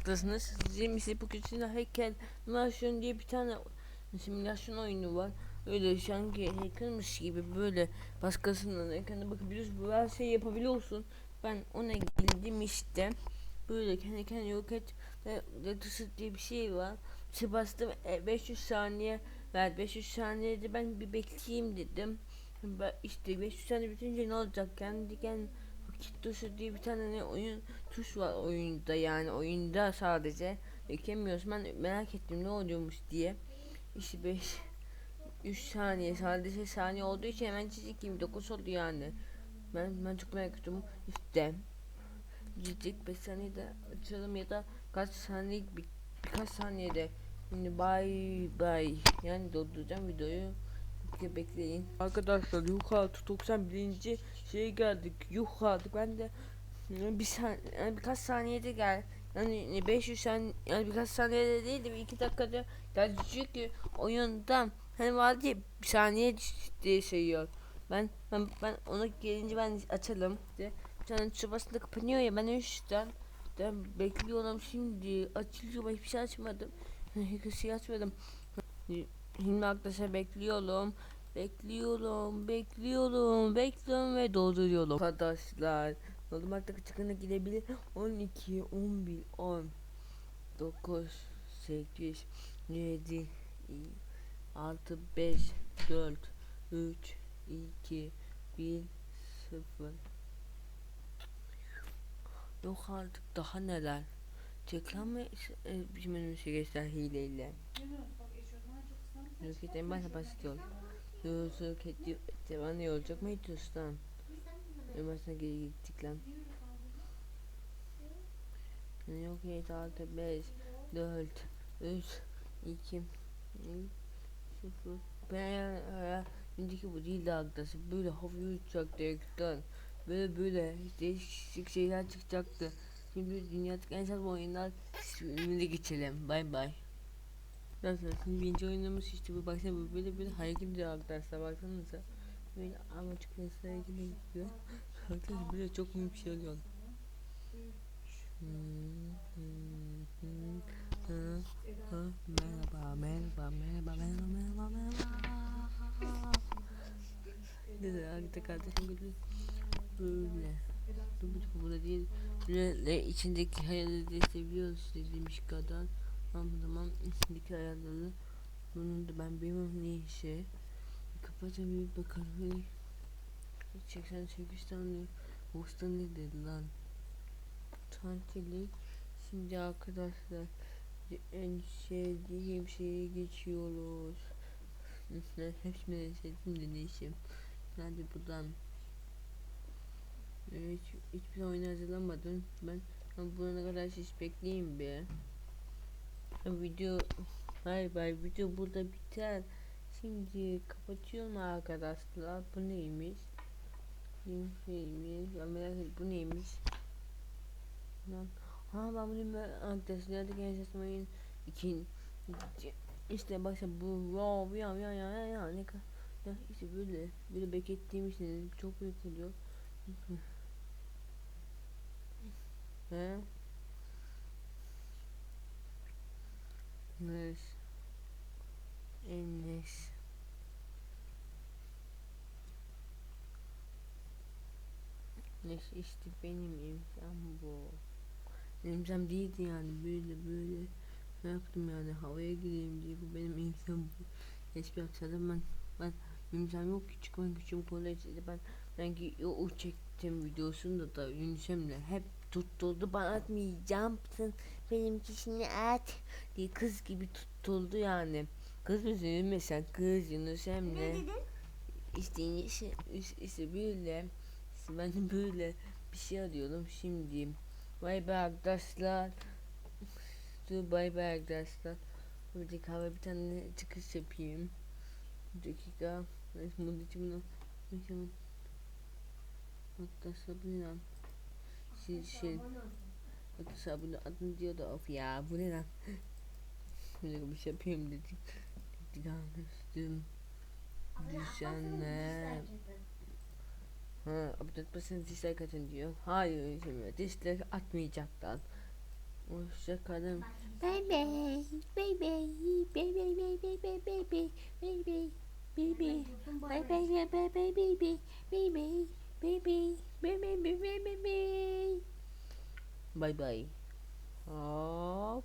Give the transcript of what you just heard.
bakmaktasınız. Sizin ise bu küçük heykel simülasyon diye bir tane simülasyon oyunu var. Öyle sanki heykelmiş gibi böyle başkasının ekrana bakabiliyorsun. Bu her şeyi yapabiliyorsun. Ben ona girdim işte. Böyle kendi kendine yok et ve datası diye bir şey var. İşte bastım e, 500 saniye ver 500 saniyede ben bir bekleyeyim dedim. İşte 500 saniye bitince ne olacak kendi kendine vakit tuşu diye bir tane ne oyun tuş var oyunda yani oyunda sadece beklemiyoruz. Ben merak ettim ne oluyormuş diye. İşte 5 3 saniye sadece saniye olduğu için hemen çizik 29 oldu yani. Ben, ben çok merak ettim. İşte Cicik 5 saniyede açalım ya da kaç saniye bir, birkaç saniyede şimdi bay bay yani dolduracağım videoyu Bekle- bekleyin. Arkadaşlar yukarı 91. şeye geldik. Yukarı ben de bir san yani birkaç saniyede gel yani 500 saniye yani birkaç saniyede değil de bir iki dakikada geldi çünkü oyunda hani vardı ya bir saniye diye sayıyor ben ben ben ona gelince ben açalım. Diye bir tane tuşa basınca kapanıyor ya ben yüzden ben bekliyorum şimdi. Açılıyor ben hiçbir şey açmadım. Hiçbir şey açmadım şimdi arkadaşlar bekliyorum bekliyorum bekliyorum bekliyorum ve dolduruyorum. Arkadaşlar Normalde çıkana gidebilir. 12 11 10 9 8 7 6 5 4 3 2 1 0 Yok artık daha neler? Reklam mı e, bizim önümüze geçler hileyle. Yok en başta başlıyorum Yolculuk etti Devam olacak mı lan En başına geri gittik lan Yok 7 6 5 4 3 2 0 Ben Şimdiki bu değil de arkadaşlar böyle havaya uçacak direkten böyle böyle değişik şeyler çıkacaktı. Şimdi dünyadaki en sevdiğim oyunlar bölümüne geçelim. Bay bay. Arkadaşlar şimdi birinci oyunumuz işte bu baksana bu böyle böyle hareket ediyor arkadaşlar baksanıza. Böyle ama çok hızlı hareket ediyor. Arkadaşlar böyle çok büyük bir şey oluyor. Merhaba, merhaba, merhaba, merhaba, merhaba, merhaba. Dedi arkadaşlar kardeşim böyle böyle. Dur bu burada değil. Böyle içindeki hayalleri de seviyoruz dediğimiz kadar. Zaman içindeki hayalleri bunun da ben bilmem ne işe. Kapatacağım bir bakalım. 88 tane Bostan ne dedi lan? Tantili. Şimdi arkadaşlar en sevdiğim şeye geçiyoruz. Hepsini sevdim de neyse. Hadi buradan. Evet, hiçbir oyun hazırlamadım. Ben ama buna kadar hiç bekleyeyim be. Video bay bay video burada biter. Şimdi kapatıyorum arkadaşlar. Bu neymiş? Neymiş? Ben merak ettim bu neymiş? Lan ha ben bunu ben arkadaşlar gençleşme oyun için işte başta bu wow ya ya ya ya ya ne kadar ya işte böyle böyle beklettiğim için çok büyük oluyor. He? Enes. Enes. Enes işte benim imzam bu. İmzam değildi yani böyle böyle ne yaptım yani havaya gireyim diye bu benim imzam bu. Hiçbir aksadım ben ben imzam yok küçük ben küçük kolejde ben ben o çektim videosunda da Yunus'emle hep tutuldu. Bana atmayacaksın benimkisini at diye kız gibi tutuldu yani. Kız mi sen? Kız Yunus Emre işte işte, işte böyle. İşte ben böyle bir şey arıyorum şimdi. Bay bay arkadaşlar. Dur bay bay arkadaşlar. Bir dakika bir tane çıkış yapayım. Bir dakika. Bunun için bunu Arkadaşlar bu lan? Şey, şey. Arkadaşlar bunu adını diyor da of ya bu ne lan? Böyle bir şey yapayım dedik. Dedik anlaştım. Düşenler. Ha, abone olmasanız dislike atın diyor. Hayır, şimdi dislike atmayacaklar. Hoşçakalın. Bye bye. Bye bye. Bye bye bye bye bye bye bye. Bye bye. Bye bye. Bye bye bye bye bye bye bye. Bye bye. Bye bye bye bye bye bye. Bay bay. Hop.